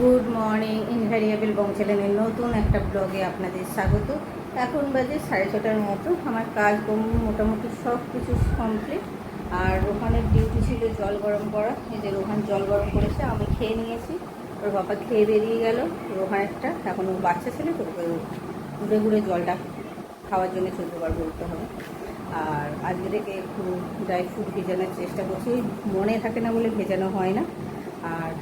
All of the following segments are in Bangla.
গুড মর্নিং ইনভ্যারিয়েবল বং চ্যানেলের নতুন একটা ব্লগে আপনাদের স্বাগত। এখন বাজে সাড়ে ছটার মতো। আমার কাজ মোটামুটি সব কিছু কমপ্লিট আর রোহানের ডিউটি ছিল জল গরম করা। যে রোহান জল গরম করেছে, আমি খেয়ে নিয়েছি। ওর বাবা খেয়ে বেরিয়ে গেল, রোহান একটা। এখন ও বাচ্চা ছেলে, তো ঘুরে ঘুরে জলটা খাওয়ার জন্য চোদ্দবার বলতে হবে। আর আজকে থেকে একটু ড্রাই ফ্রুট ভেজানোর চেষ্টা করছি। মনে থাকে না বলে ভেজানো হয় না। আর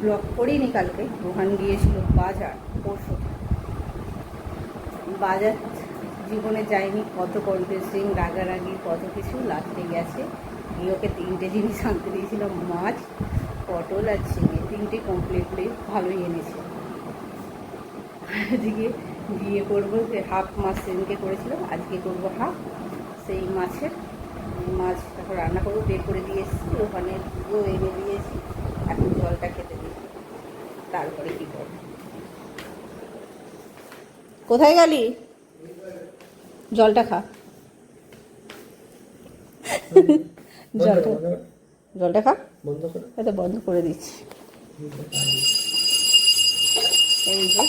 ব্লগ করিনি কালকে রোহান গিয়েছিল বাজার, পরশু বাজার জীবনে যায়নি, কত কনফিউজিং রাগারাগি, কত কিছু লাগতে গেছে। ওকে তিনটে জিনিস আনতে দিয়েছিল, মাছ, পটল আর চিংড়ি তিনটে কমপ্লিটলি ভালোই এনেছে। আজকে গিয়ে করব হাফ মাছ সেদিনকে করেছিল, আজকে করব হাফ সেই মাছের। মাছ তারপর রান্না করব, বের করে দিয়ে এসেছি, ওখানে এনে দিয়েছি। এখন জলটা খেতে দিই। তারপরে কী করব? কোথায় গেলি? জলটা খা। জলটা জলটা খা। বন্ধ করে। এটা বন্ধ করে দিচ্ছি। এই যে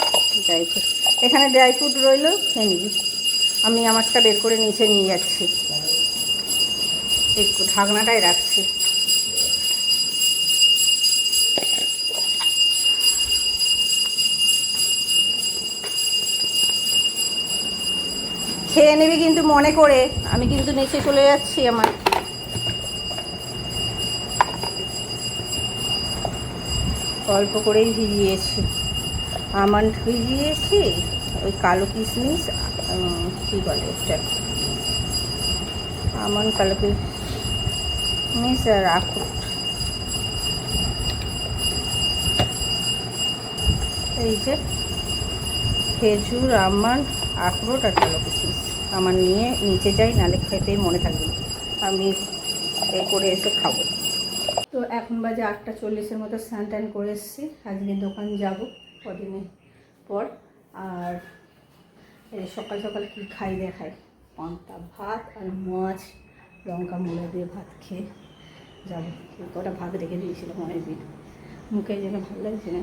ড্রাই ফ্রুট এখানে ড্রাই ফ্রুট রইল খেয়ে নিবি। আমি আমারটা বের করে নিচে নিয়ে যাচ্ছি। একটু ঢাকনাটাই রাখছি। খেয়ে নেবে কিন্তু মনে করে। আমি কিন্তু নিচে চলে যাচ্ছি আমার। অল্প করেই ভিজিয়েছি। আমন্ড ভিজিয়েছি ওই কালো কিশমিশ কী বলে ওটা? আমন্ড কালো কিশমিশ আর আখরোট। এই যে খেজুর আমন্ড আখরোট আর কালো কিশমিশ। আমার নিয়ে নিচে যাই নালে খেতেই মনে থাকবে আমি এ করে এসে খাব। তো এখন বাজে আটটা চল্লিশের মতো, স্নান টান করে এসেছি। আজকে দোকান যাব কদিনের পর। আর সকাল সকাল কী খাই দেখাই? পান্তা ভাত আর মাছ, লঙ্কা মুড়ে দিয়ে ভাত খেয়ে যাব। কটা ভাত রেখে দিয়েছিলাম অনেক দিন মুখে যেন ভালো লাগছে না।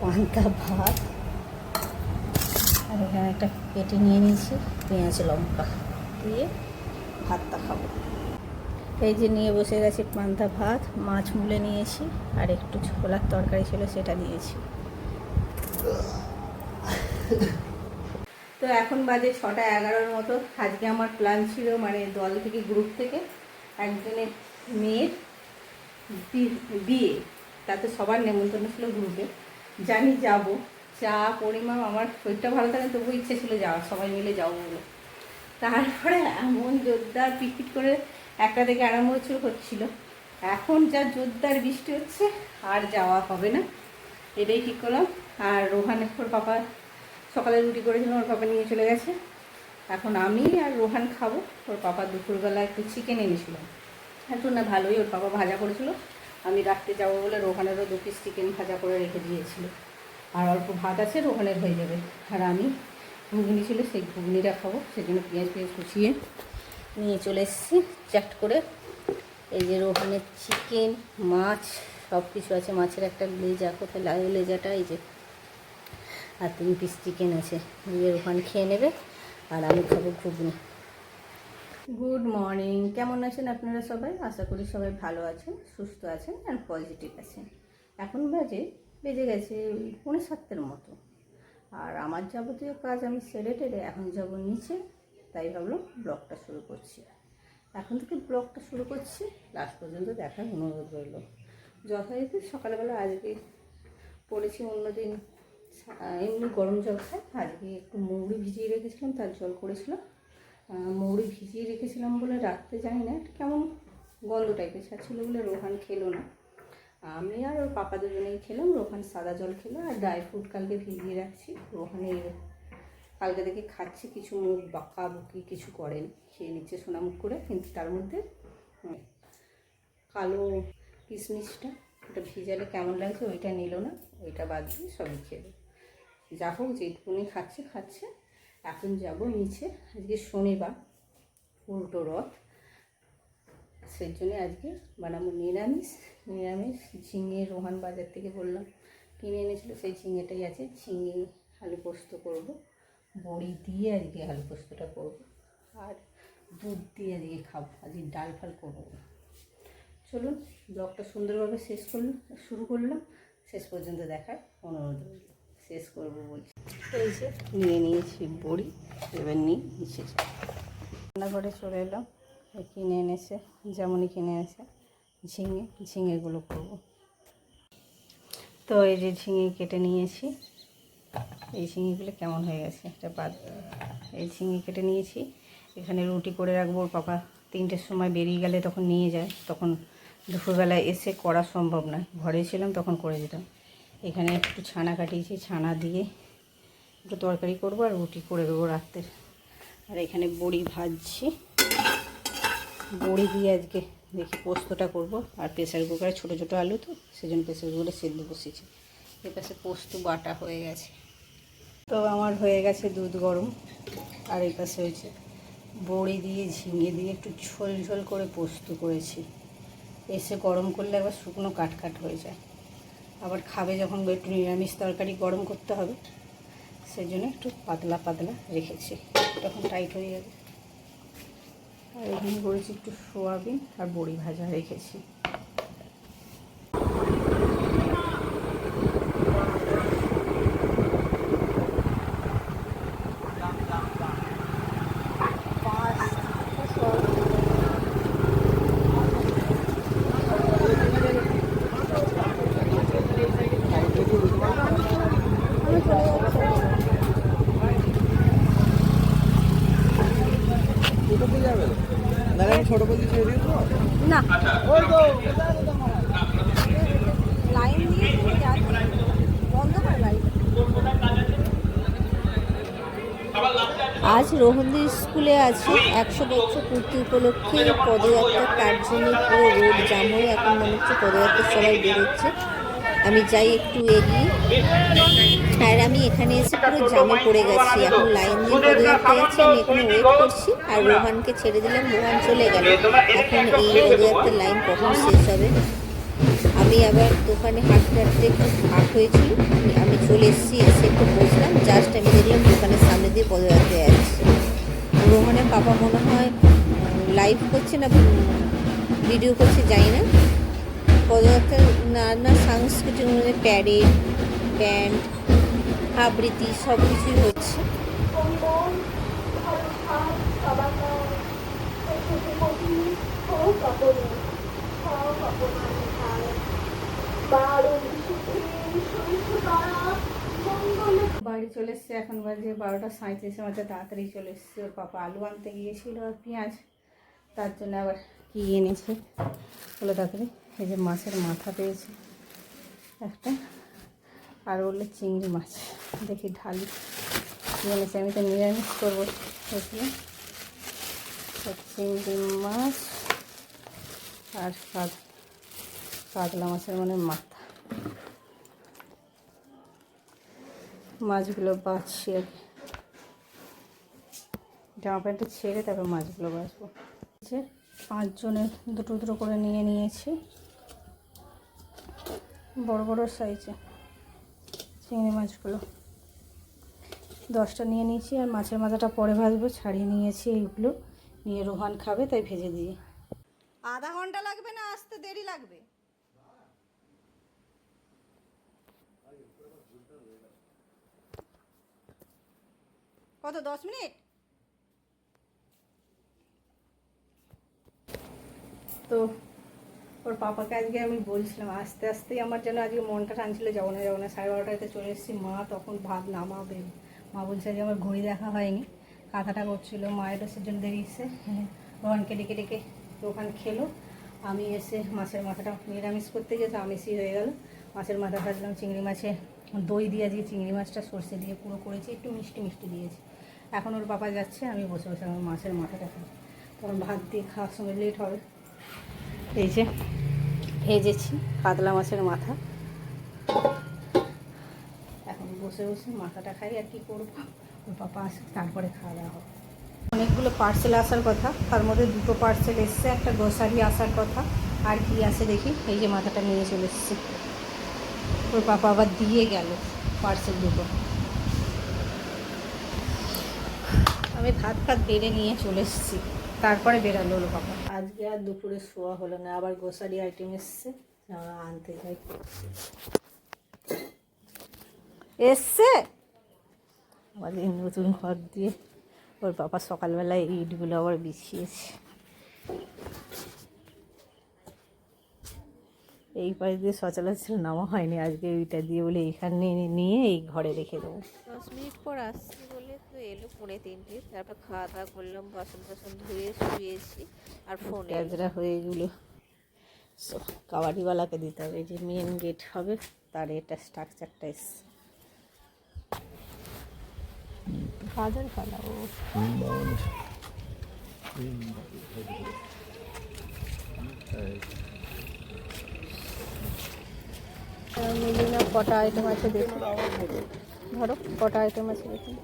পান্তা ভাত। আর এখানে একটা কেটে নিয়ে নিয়েছি, পেঁয়াজ লঙ্কা দিয়ে ভাতটা খাব। এই যে নিয়ে বসে গেছি পান্তা ভাত, মাছ মুলে নিয়েছি, আর একটু ছোলার তরকারি ছিল সেটা দিয়েছি। তো এখন বাজে ছটা এগারোর মতো। আজকে আমার প্ল্যান ছিল মানে দল থেকে গ্রুপ থেকে একজনের মেয়ের বিয়ে। তাতে সবার নেমন্তন্ন ছিল গ্রুপে জানি যাব। যা পরিমাণ আমার শরীরটা ভালো থাকে তবু ইচ্ছে ছিল যাওয়ার। সবাই মিলে যাব বলে। তারপরে এমন জোরদার পিটপিট করে একটা থেকে আরম্ভ হচ্ছিল হচ্ছিল। এখন যা জোরদার বৃষ্টি হচ্ছে, আর যাওয়া হবে না। এটাই ঠিক করলাম। আর রোহান ওর পাপা সকালে রুটি করেছিল, ওর পাপা নিয়ে চলে গেছে। এখন আমি আর রোহান খাব। ওর পাপা দুপুরবেলা একটু চিকেন এনেছিলাম একটু না ভালোই ওর পাপা ভাজা করেছিল। আমি রাখতে যাব বলে রোহানেরও দু পিস চিকেন ভাজা করে রেখে দিয়েছিল। আর অল্প ভাত আছে, রোহানের হয়ে যাবে। আর আমি ঘুগনি ছিল, সেই ঘুগনিটা খাব। সেজন্য পেঁয়াজ পেঁয়াজ কুচিয়ে নিয়ে চলে এসেছি। চ্যাট করে এই যে রোহানের চিকেন মাছ সব কিছু আছে। মাছের একটা লেজা, কোথায় লাগে লেজাটা? এই যে, আর তিন পিস চিকেন আছে। দিয়ে রোহান খেয়ে নেবে, আর আমি খাব ঘুগনি। গুড মর্নিং কেমন আছেন আপনারা সবাই? আশা করি সবাই ভালো আছেন, সুস্থ আছেন আর পজিটিভ আছেন। এখন বাজে, বেজে গেছে ওই পৌনে সাতটার মতো। আর আমার যাবতীয় কাজ আমি সেরে টেরে এখন যাব নিচে, তাই ভাবলাম ব্লগটা শুরু করছি। এখন থেকে ব্লগটা শুরু করছি লাস্ট পর্যন্ত দেখার অনুরোধ রইল। যথারীতি সকালবেলা আজকে পড়েছি অন্যদিন এমনি গরম জল খায় আজকে একটু মৌরি ভিজিয়ে রেখেছিলাম, তার জল করেছিলাম। মৌরি ভিজিয়ে রেখেছিলাম বলে রাখতে জানি না একটা কেমন গন্ধ টাইপের ছাড়ছিল বলে রোহান খেলো না। আমি আর ওর পাপা দুজনেই খেলাম, রোহান সাদা জল খেলো আর ড্রাই ফ্রুট কালকে ভিজিয়ে রাখছি। রোহানের কালকে থেকে খাচ্ছে, কিছু মুখ বাঁকা বুকি কিছু করেন। খেয়ে নিচ্ছে সোনামুখ করে, কিন্তু তার মধ্যে কালো কিশমিশটা, ওটা ভিজালে কেমন লাগছে ওইটা নিল না, ওইটা বাদ দিয়ে সবই খেলো। যা হোক, যেটুকুনি খাচ্ছে খাচ্ছে। এখন যাব নিচে। আজকে শনিবার, উল্টো রথ। সেই জন্য আজকে বানাবো নিরামিষ নিরামিষ ঝিঙে রোহান বাজার থেকে বললাম, কিনে এনেছিল। সেই ঝিঙেটাই আছে। ঝিঙে আলু পোস্ত করব। বড়ি দিয়ে আজকে আলু পোস্তটা করব। আর দুধ দিয়ে আজকে খাব। আজকে ডাল ফাল করব চলুন, ব্লগটা সুন্দরভাবে শেষ করলাম, শুরু করলাম। শেষ পর্যন্ত দেখার অনুরোধ শেষ করব বলছি এই যে নিয়ে নিয়েছি বড়ি, এবার নিয়ে নিচে রান্নাঘরে চলে এলাম কিনে এনেছে, যেমনই কিনে এনেছে, ঝিঙে, ঝিঙেগুলো করব। তো এই যে ঝিঙে কেটে নিয়েছি, এই ঝিঙেগুলো কেমন হয়ে গেছে এটা বাদ এই ঝিঙে কেটে নিয়েছি, এখানে রুটি করে রাখব পাপা তিনটের সময় বেরিয়ে গেলে তখন নিয়ে যায়, তখন দুপুরবেলায় এসে করা সম্ভব না ঘরে ছিলাম তখন করে দিতাম। এখানে একটু ছানা কাটিয়েছি, ছানা দিয়ে একটু তরকারি করব আর রুটি করে দেবো রাত্রের আর এখানে বড়ি ভাজছি। বড়ি দিয়ে আজকে দেখি পোস্তটা করব। আর প্রেসার কুকারে ছোটো ছোটো আলু তো, সেজন্য প্রেসার কুকারে সেদ্ধ বসেছি এপাশে পোস্ত বাটা হয়ে গেছে। তো আমার হয়ে গেছে দুধ গরম। আর এই পাশে হয়েছে বড়ি দিয়ে ঝিঙে দিয়ে একটু ঝোল ঝোল করে পোস্ত করেছি। এসে গরম করলে আবার শুকনো কাট কাট হয়ে যায়। আবার খাবে যখন একটু নিরামিষ তরকারি গরম করতে হবে। সেই জন্য একটু পাতলা পাতলা রেখেছি। তখন টাইট হয়ে যাবে। আর এখানে করেছি একটু সোয়াবিন আর বড়ি ভাজা রেখেছি। ছোট বলছি ছেড়ে দিয়েছ না। লাইন দিয়ে বন্ধ করে লাইন। আজ রোহনদের স্কুলে আছে। একশো বছর পূর্তি উপলক্ষে পদযাত্রার তার জন্য পুরো রোড জাম হয়ে এখন মনে হচ্ছে পদযাত্রা সবাই বেরোচ্ছে। আমি যাই একটু এগিয়ে। আর আমি এখানে এসে পুরো জামে পড়ে গেছি। এখন লাইন দিয়ে পদযাত্রা যাচ্ছে আমি এখানে ওয়েট করছি আর রোহানকে ছেড়ে দিলাম, রোহান চলে গেল। এখন এই পদযাত্রার লাইন কখন শেষ হবে। আমি আবার দোকানে হাঁটতে হাঁটতে একটু ফাঁক হয়েছিল আমি চলে এসেছি, এসে একটু বসলাম জাস্ট আমি দেখলাম দোকানের সামনে দিয়ে পদযাত্রা যাচ্ছে রোহনের পাপা মনে হয় লাইভ করছে না ভিডিও করছে, জানি না। পদযাত্রা নানা সাংস্কৃতিক অনুযায়ী প্যারেড ব্যান্ড আবৃত্তি সব কিছুই হচ্ছে। বাড়ি চলে এসছে, এখন বাজে বারোটা সাঁত্রিশের মধ্যে তাড়াতাড়ি চলে এসছে। ওর পাপা আলু আনতে গিয়েছিল আর পেঁয়াজ, তার জন্য আবার কি এনেছে বলে তাড়াতাড়ি। এই যে মাছের মাথা পেয়েছে একটা। আর বললে চিংড়ি মাছ। দেখি ঢালি। কি আমি তো নিরামিষ করব। চিংড়ি মাছ আর কাত কাতলা মাছের মানে মাথা। মাছগুলো বাছছি আর জামা প্যান্টটা ছেড়ে তারপর মাছগুলো বাছবো। যে পাঁচজনের দুটো দুটো করে নিয়ে নিয়েছি। বড় বড় সাইজে। চিংড়ি মাছগুলো। দশটা নিয়ে নিয়েছি আর মাছের মাথাটা পরে ভাজবো ছাড়িয়ে নিয়েছি এইগুলো। নিয়ে রোহান খাবে তাই ভেজে দিয়ে আধা ঘণ্টা লাগবে না? আসতে দেরি লাগবে। কত দশ মিনিট? তো ওর পাপাকে আজকে আমি বলছিলাম, আস্তে আস্তেই আমার যেন আজকে মনটা টানছিল, যাব না যাব না। সাড়ে বারোটাতে চলে এসেছি, মা তখন ভাত নামাবে। মা বলছে যে আমার ঘড়ি দেখা হয়নি। কাঁথাটা করছিল, মায়ের ওসের জন্য দেরি এসে রোহানকে ডেকে ডেকে রোহান খেলো। আমি এসে মাছের মাথাটা নিরামিষ করতে গিয়ে তো আমিষই হয়ে গেল। মাছের মাথা ভাজলাম, চিংড়ি মাছে দই দিয়ে দিয়ে চিংড়ি মাছটা সর্ষে দিয়ে পুরো করেছি, একটু মিষ্টি মিষ্টি দিয়েছি। এখন ওর বাবা যাচ্ছে, আমি বসে বসে আমার মাছের মাথাটা খাই। তখন ভাত দিয়ে খাওয়ার সময় লেট হবে। এই যে ভেজেছি কাতলা মাছের মাথা। এখন বসে বসে মাথাটা খাই আর কি করব? ওর পাপা আসে তারপরে খাওয়া দাওয়া হবে। অনেকগুলো পার্সেল আসার কথা, তার মধ্যে দুটো পার্সেল এসছে, একটা গ্রোসারি আসার কথা, আর কি আছে দেখি? এই যে মাথাটা নিয়ে চলে এসছে। ওর পাপা আবার দিয়ে গেল পার্সেল দুটো। আমি ভাত ফাত বেড়ে নিয়ে চলে এসেছি। তারপরে বেরালো ওর পাপা। আজকে আর দুপুরে শোয়া হলো না, আবার গ্রোসারি আইটেম এসছে আনতে যাই। এসছে? আমাদের নতুন ঘর দিয়ে, ওর বাবা সকালবেলায় ইটগুলো আবার বিছিয়েছে। এই পাশ দিয়ে সচরাচর নামা হয়নি। আজকে ওইটা দিয়ে বলে এখানে নিয়ে এই ঘরে রেখে দেবো। দশ মিনিট পর আসছি বলে তো এলো পৌনে তিনটে। তারপর খাওয়া দাওয়া করলাম বাসন টাসন ধুয়ে শুয়েছি আর ফোন ট্যাজরা হয়ে গেলো। কাবাডিওয়ালাকে দিতে হবে। যে মেন গেট হবে তার এটা স্ট্রাকচারটা এসছে। গাজর ফালাবো কটা আইটেম আছে দেখুন। ধরো কটা আইটেম আছে দেখুন।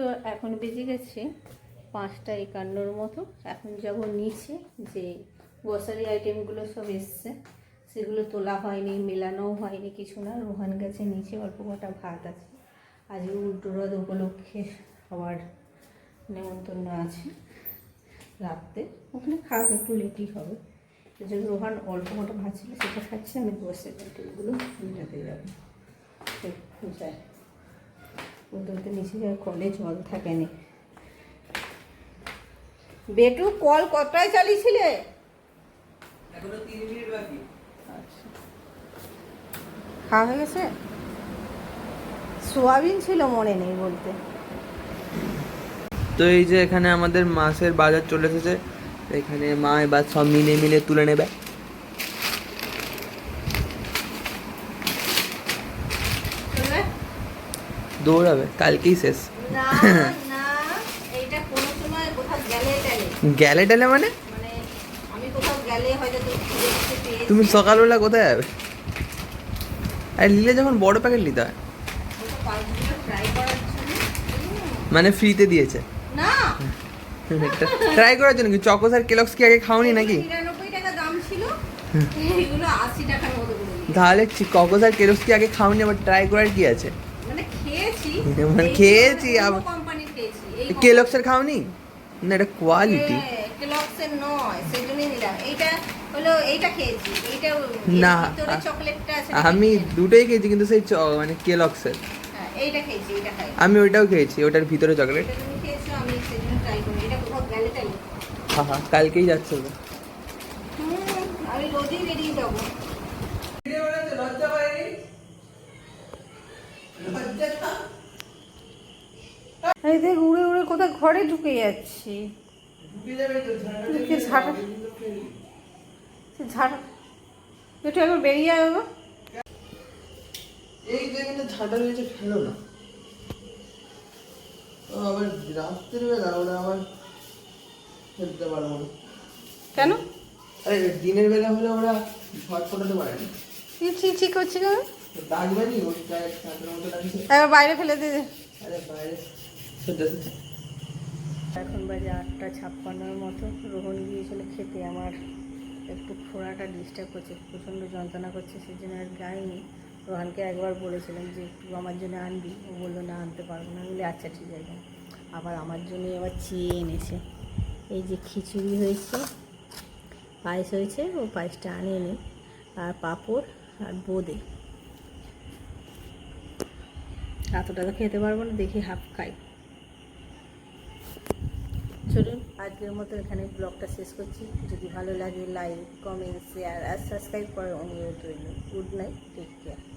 তো এখন বেজে গেছে পাঁচটা একান্নর মতো। এখন যাব নিচে যে গ্রসারি আইটেমগুলো সব এসছে। সেগুলো তোলা হয়নি, মেলানোও হয়নি কিছু না। রোহান গেছে নিচে, অল্প কটা ভাত আছে। আজকে উল্টোরদ উপলক্ষে সবার নেমন্তন্ন আছে রাত্রে। ওখানে খাওয়া একটু লেটই হবে। জন্য রোহান অল্প কটা ভাত ছিল, সেটা খাচ্ছে, আমি বসে আইটেমগুলো মেটাতে যাব। যাই। বলতে বলতে নিচে যাওয়ার কলে জল থাকেনি। বেটু কল কতটায় চালিয়েছিলে? এখনও তিন মিনিট বাকি। আচ্ছা। খাওয়া হয়ে গেছে? সোয়াবিন ছিল মনে নেই বলতে। তো এই যে এখানে আমাদের মাছের বাজার চলে এসেছে তো এখানে মা এবার সব মিলে মিলে তুলে নেবে। দৌড়াবে কালকেই শেষ। গেলে টেলে মানে? মানে তুমি সকালবেলা কোথায় যাবে? আর নিলে যখন বড় প্যাকেট নিতে হয়। মানে ফ্রিতে দিয়েছে। ট্রাই করার জন্য কি? চকোস আর কেলক্স কি আগে খাওনি নাকি। তাহলে ককোস আর কেলক্স কি আগে খাওনি আবার ট্রাই করার কি আছে? মানে খেয়েছি খেয়েছি, আবার- কোম্পানির খেয়েছি এই কেলক্স এর খাওনি? না এটা কোয়ালিটি কেলক্সের নয় সেই নিলাম। এইটা হলো এইটা খেয়েছি এইটা না, চকলেটটা আছে আমি দুটোই খেয়েছি কিন্তু সেই চ- মানে কেলক্সের হ্যাঁ, এইটা খেয়েছি এইটা খাই আমি ওইটাও খেয়েছি ওটার ভিতরে চকলেট এটা তুমি খেয়েছো আমি সেই ট্রাই করি এটা কোথাও গেলে তাই হ্যাঁ হ্যাঁ কালকেই যাচ্ছে ওটা। হুম, আমি রোজই বেরিয়ে যাব। এই দেখ উড়ে উড়ে কোথায় ঘরে ঢুকে যাচ্ছি ঝাড়া ঝাড়া একটু একবার বেরিয়ে যাবে বাবা এই জায়গাটা ঝাঁটা রয়েছে ফেলো না ও আবার রাত্রিবেলা ওরা আবার ফেলতে পারব না কেন আরে দিনের বেলা হলে ওরা ঝড় ফোটাতে পারে না ঠিক ঠিক করছি কেন ডাকবে নি ওই গায়ে মতো একবার বাইরে ফেলে দিয়ে দে আরে বাইরে এখন বাজে আটটা ছাপ্পান্নর মতো। রোহন গিয়েছিল খেতে, আমার একটু ফোড়াটা ডিস্টার্ব করছে, প্রচণ্ড যন্ত্রণা করছে সেই জন্য আর যাইনি রোহানকে একবার বলেছিলাম যে একটু আমার জন্য আনবি? ও বলল, না, আনতে পারব না। বলি আচ্ছা ঠিক আছে। আবার আমার জন্য আবার চেয়ে এনেছে। এই যে খিচুড়ি হয়েছে, পায়েস হয়েছে, ও পায়েসটা আনেনি। আর পাঁপড় আর বোঁদে। এতটা তো খেতে পারব না, দেখি হাফ খাই। চলুন আজকের মতো এখানে ব্লগটা শেষ করছি। যদি ভালো লাগে লাইক কমেন্ট শেয়ার আর সাবস্ক্রাইব করার অনুরোধ রইল গুড নাইট টেক কেয়ার